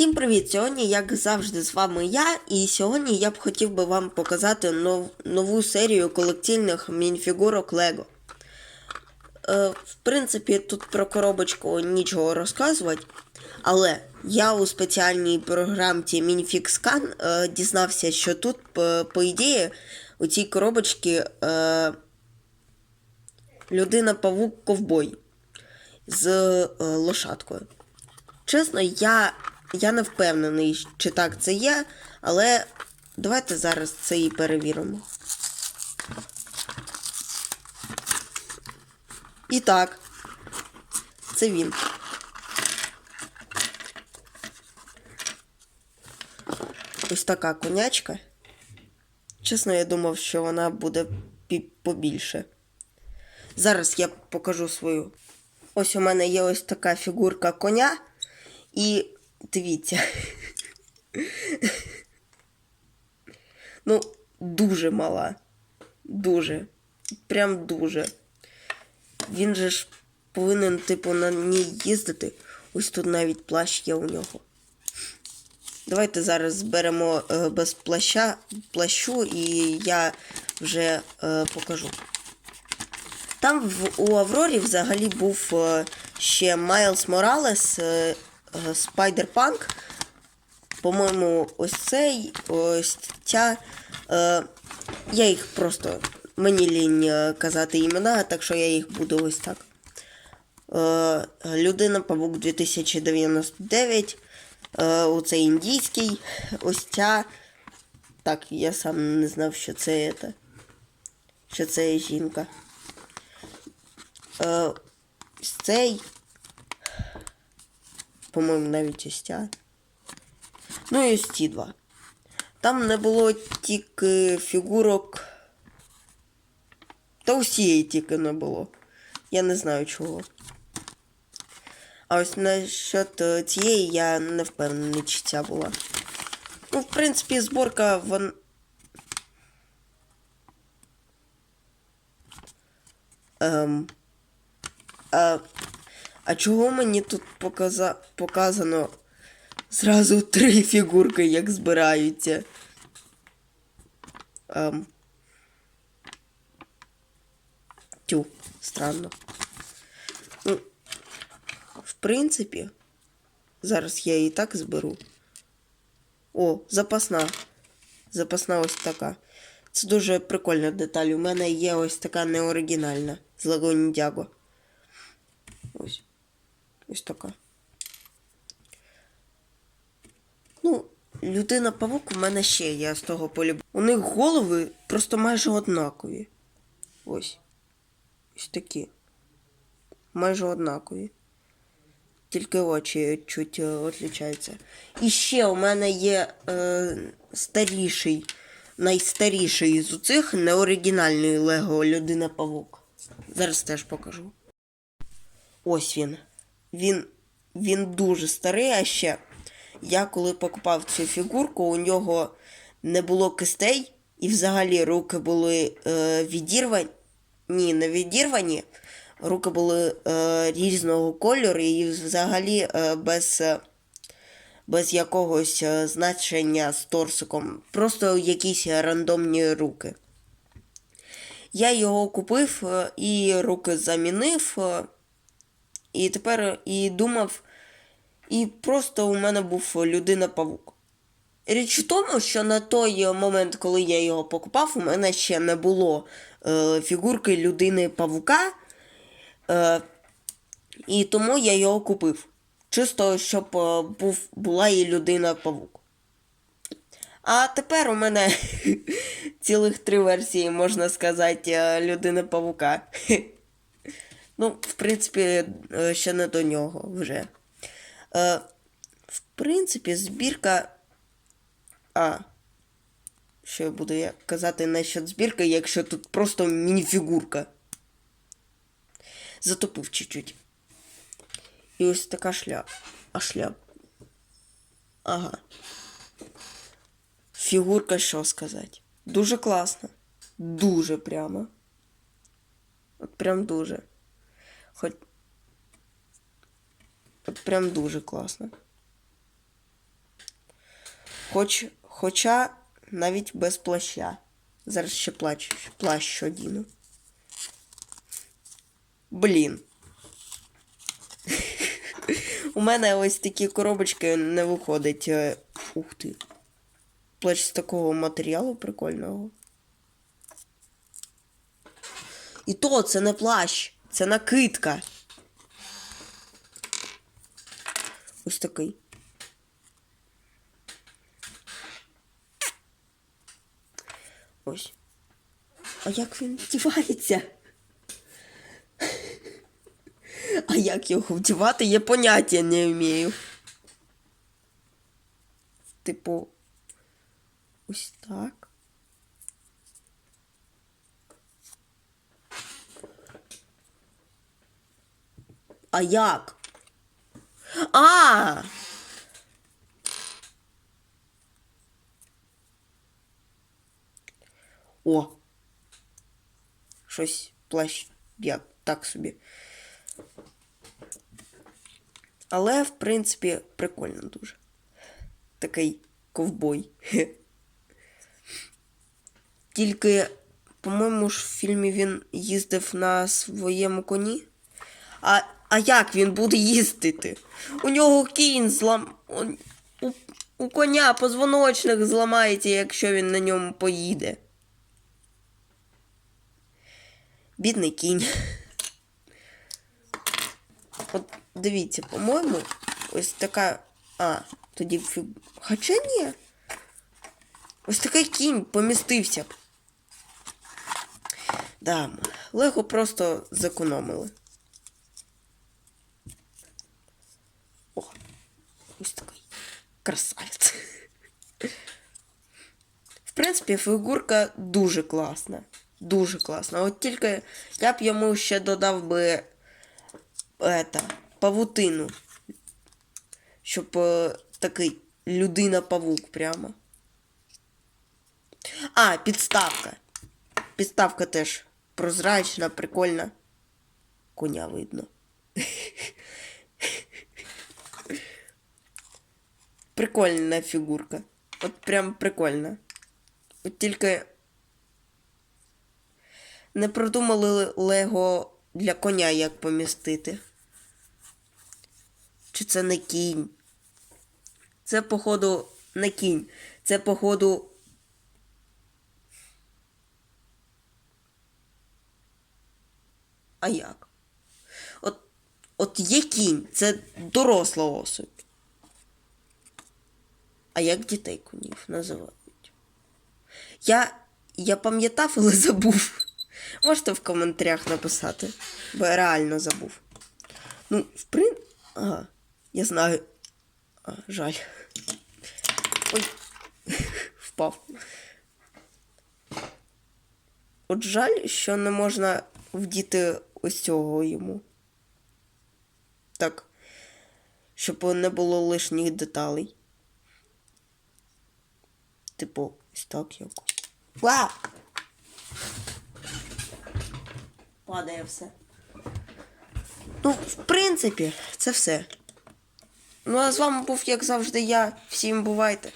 Всім привіт! Сьогодні, як завжди, з вами я, і сьогодні я б хотів би вам показати нов, нову серію колекційних мініфігурок Лего. Е, в принципі, тут про коробочку нічого розказувати, але я у спеціальній програмці Minifix е, дізнався, що тут, по, по ідеї, у цій коробочці е, людина-павук ковбой з е, лошадкою. Чесно, я, я не впевнений, чи так це є, але давайте зараз це і перевіримо. І так, це він. Ось така конячка. Чесно, я думав, що вона буде побільше. Зараз я покажу свою. Ось у мене є ось така фігурка коня. І дивіться. ну, дуже мала. Дуже. Прям дуже. Він же ж повинен, типу, на ній їздити. Ось тут навіть плащ є у нього. Давайте зараз зберемо е, без плаща, плащу, і я вже е, покажу. Там в, у Аврорі взагалі був е, ще Майлз Моралес, е, е, Спайдерпанк. По-моєму, ось цей, ось ця. Е, я їх просто. Мені лінь е, казати імена, так що я їх буду ось так. Е, Людина Павук 2099. Е, оце індійський. Ось ця. Так, я сам не знав, що це. це що це жінка. Е, цей. По-моєму, навіть ось ця. Ну і ось ці два. Там не було тільки фігурок. Та усієї тільки не було. Я не знаю чого. А ось насчет е, цієї я не впевнений, чи ця була. Ну, в принципі, зборка вон. Ем. А, а чого мені тут показа... показано зразу три фігурки, як збираються? Ем. Тю, странно. Ну, в принципі, зараз я її так зберу. О, запасна. Запасна ось така. Це дуже прикольна деталь. У мене є ось така неоригінальна з Lego Ninjago. Ось. Така. Ну, людина павук у мене ще є з того полюбу. У них голови просто майже однакові. Ось. Ось такі. Майже однакові. Тільки очі чуть е, відрізняються. І ще у мене є е, старіший, найстаріший з цих неоригінальний Лего Людина Павук. Зараз теж покажу. Ось він. Він, він дуже старий, а ще я коли покупав цю фігурку, у нього не було кистей, і взагалі руки були е, відірвані. Ні, не відірвані. Руки були е, різного кольору і взагалі е, без, е, без якогось е, значення з торсиком. Просто якісь рандомні руки. Я його купив е, і руки замінив. е, І тепер і думав, і просто у мене був людина-павук. Річ в тому, що на той момент, коли я його покупав, у мене ще не було е, фігурки людини-павука. Е, і тому я його купив. Чисто, щоб е, був, була і людина-павук. А тепер у мене цілих три версії, можна сказати, е, людини-павука. Ну, в принципі, е, ще не до нього вже. Е, в принципі, збірка. А. Що я буду казати насчет збірки, якщо тут просто мініфігурка. Затопив чуть-чуть. І ось така шляп. А шляп. Ага. Фігурка, що сказати. Дуже класна. Дуже прямо. От прям дуже. Хоч. От прям дуже класно. Хоч, хоча навіть без плаща. Зараз ще плащ, плащ одіну. Блін. У мене ось такі коробочки не виходить. е, Ух ти. Плащ з такого матеріалу прикольного. І то це не плащ, це накидка. Ось такий. Ось. А як він вдівається? А як його вдівати, я поняття не вмію. Типу. Ось так. А як? А! О! Щось плащ як так собі. Але, в принципі, прикольно дуже. Такий ковбой. Тільки, по-моєму ж в фільмі він їздив на своєму коні. А, а як він буде їздити? У нього кінь злам. У, у коня позвоночник зламається, якщо він на ньому поїде. Бідний кінь. От дивіться, по-моєму, ось така. А, тоді фі... Хоча ні. Ось такий кінь помістився б. Да, Лего просто зекономили. О, ось такий красавець. В принципі, фігурка дуже класна. Дуже класна. От тільки я б йому ще додав би это, павутину. Щоб е, такий людина-павук прямо. А, підставка. Підставка теж прозрачна, прикольна. Коня видно. Прикольна фігурка. От прям прикольна. От тільки не продумали Лего для коня як помістити. Чи це не кінь? Це, походу, не кінь. Це, походу. А як? От, от є кінь, це доросла особь. А як дітей конів називають? Я, я пам'ятав, але забув. Можете в коментарях написати, бо я реально забув. Ну, в прин... Ага, я знаю. А, жаль. Ой, впав. От жаль, що не можна вдіти ось цього йому. Так. Щоб не було лишніх деталей. Типу, ось так як. Падає все. Ну, в принципі, це все. Ну, а з вами був, як завжди, я. Всім бувайте.